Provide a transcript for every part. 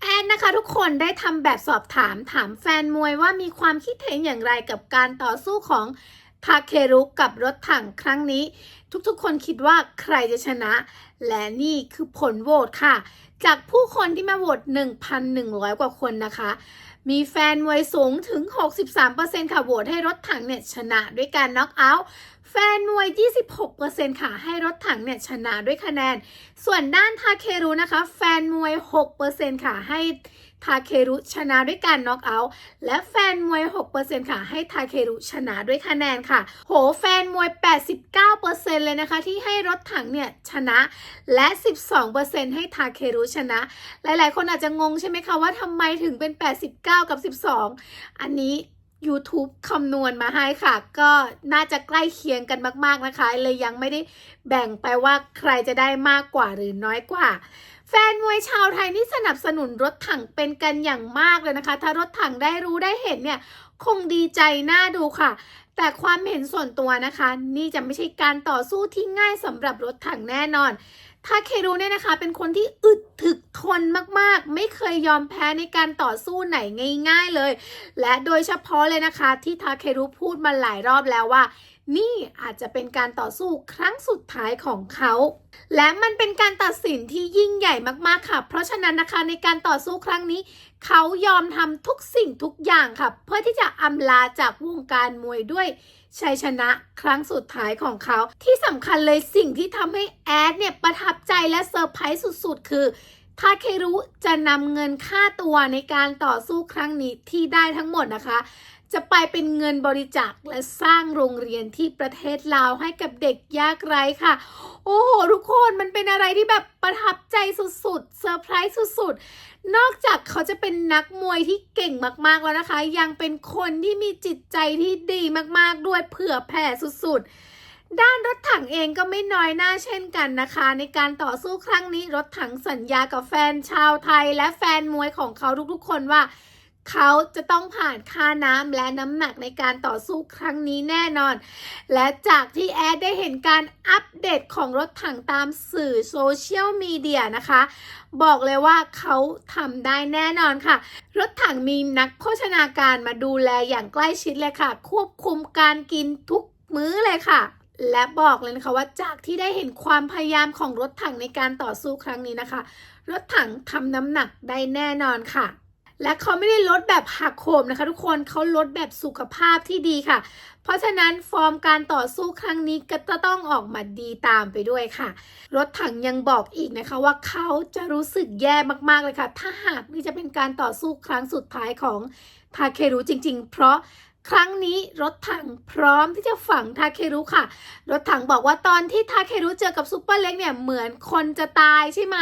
แอนนะคะทุกคนได้ทำแบบสอบถามถามแฟนมวยว่ามีความคิดเห็นอย่างไรกับการต่อสู้ของทาเครุกับรถถังครั้งนี้ ทุกๆ คนคิดว่าใครจะชนะ และนี่คือผลโหวตค่ะ จากผู้คนที่มาโหวต1,100 กว่าคนนะคะ มีแฟนมวยสูงถึง 63%ค่ะโหวตให้รถถังเนี่ยชนะด้วยการน็อกเอาท์แฟนมวย 26%ค่ะ ให้รถถังเนี่ยชนะด้วยคะแนน ส่วนด้านทาเครุนะคะ แฟนมวย 6%ค่ะ ให้ ทาเครุชนะด้วยการน็อกเอาท์และแฟนมวย 6%ค่ะ ให้ทาเครุชนะด้วยคะแนนค่ะ โหแฟนมวย 89%เลยนะคะ ที่ให้รถถังเนี่ยชนะและ 12%ให้ทาเครุชนะ หลายๆ คนอาจจะงงใช่ไหมคะว่าทำไมถึงเป็น 89 กับ 12 อันนี้ YouTube คำนวณมาให้ค่ะ ก็น่าจะใกล้เคียงกันมาก ๆนะคะ เลยยังไม่ได้แบ่งไปว่าใครจะได้มากกว่าหรือน้อยกว่า แฟนมวยชาวไทยนี่สนับสนุนรถถังเป็นกันอย่างมากเลยนะคะ ถ้ารถถังได้รู้ได้เห็นเนี่ย คงดีใจน่าดูค่ะ แต่ความเห็นส่วนตัวนะคะ นี่จะไม่ใช่การต่อสู้ที่ง่ายสำหรับรถถังแน่นอนทาเครุเนี่ยนะคะ เป็นคนที่อึดถึก ทนมากๆ ไม่เคยยอมแพ้ในการต่อสู้ไหนง่ายๆเลย และโดยเฉพาะเลยนะคะ ที่ทาเครุพูดมาหลายรอบแล้วว่า นี่อาจจะเป็นการต่อสู้ครั้งสุดท้ายของเขา และมันเป็นการตัดสินที่ยิ่งใหญ่มากๆค่ะ เพราะฉะนั้นนะคะในการต่อสู้ครั้งนี้ เขายอมทำทุกสิ่งทุกอย่างค่ะ เพื่อที่จะอำลาจากวงการมวยด้วยชัยชนะครั้งสุดท้ายของเขา ที่สำคัญเลยสิ่งที่ทำให้แอดเนี่ยประทับใจและเซอร์ไพรส์สุดๆ คือ ทาเครุจะนำเงินค่าตัวในการต่อสู้ครั้งนี้ที่ได้ทั้งหมดนะคะ จะไปเป็นเงินบริจาคและสร้างโรงเรียนที่ประเทศลาวให้กับเด็กยากไร้ค่ะ โอ้โห ทุกคนมันเป็นอะไรที่แบบประทับใจสุดๆเซอร์ไพรส์สุดๆ นอกจากเขาจะเป็นนักมวยที่เก่งมากๆแล้วนะคะ ยังเป็นคนที่มีจิตใจที่ดีมากๆด้วยเผื่อแผ่สุดๆ ด้านรถถังเองก็ไม่น้อยหน้าเช่นกันนะคะ ในการต่อสู้ครั้งนี้รถถังสัญญากับแฟนชาวไทย และแฟนมวยของเขาทุกๆ คนว่า เขาจะต้องผ่านค่าน้ำและน้ำหนักในการต่อสู้ครั้งนี้แน่นอน และจากที่แอดได้เห็นการอัปเดตของรถถังตามสื่อโซเชียลมีเดียนะคะ บอกเลยว่าเขาทำได้แน่นอนค่ะ รถถังมีนักโภชนาการมาดูแลอย่างใกล้ชิดเลยค่ะ ควบคุมการกินทุกมื้อเลยค่ะ และบอกเลยนะคะว่าจากที่ได้เห็นความพยายามของรถถังในการต่อสู้ครั้งนี้นะคะ รถถังทำน้ำหนักได้แน่นอนค่ะ และเขาไม่ได้ลดแบบหักโหมนะคะ ทุกคนเขาลดแบบสุขภาพที่ดีค่ะ เพราะฉะนั้นฟอร์มการต่อสู้ครั้งนี้ก็จะต้องออกมาดีตามไปด้วยค่ะ รถถังยังบอกอีกนะคะว่าเขาจะรู้สึกแย่มากๆเลยค่ะ ถ้าหากนี่จะเป็นการต่อสู้ครั้งสุดท้ายของทาเครุจริง ๆ เพราะ ครั้งนี้รถถังพร้อมที่จะฝังทาเครุค่ะ รถถังบอกว่าตอนที่ทาเครุเจอกับซูเปอร์เล็กเนี่ยเหมือนคนจะตายใช่ไหม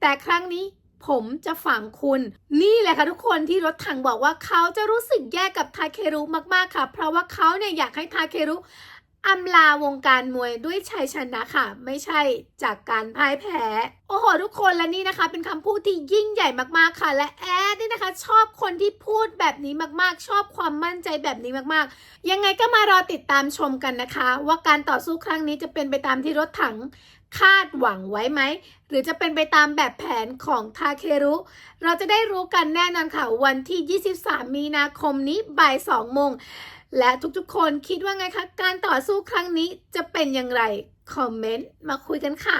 แต่ครั้งนี้ผมจะฝังคุณ นี่แหละค่ะทุกคนที่รถถังบอกว่าเขาจะรู้สึกแย่กับทาเครุมากๆค่ะ เพราะว่าเขาเนี่ยอยากให้ทาเครุ อำลาวงการมวยด้วยชัยชนะค่ะ ไม่ใช่จากการพ่ายแพ้ โอ้โห ทุกคนและนี่นะคะ เป็นคำพูดที่ยิ่งใหญ่มากๆค่ะ และแอดนี่นะคะ ชอบคนที่พูดแบบนี้มากๆ ชอบความมั่นใจแบบนี้มากๆ ยังไงก็มารอติดตามชมกันนะคะ ว่าการต่อสู้ครั้งนี้จะเป็นไปตามที่รถถังคาดหวังไว้ไหม หรือจะเป็นไปตามแบบแผนของทาเครุ เราจะได้รู้กันแน่นอนค่ะ วันที่ 23 มีนาคมนี้บ่าย 2 โมง และทุกๆ คนคิดว่าไงคะ การต่อสู้ครั้งนี้จะเป็นอย่างไร คอมเมนต์มาคุยกันค่ะ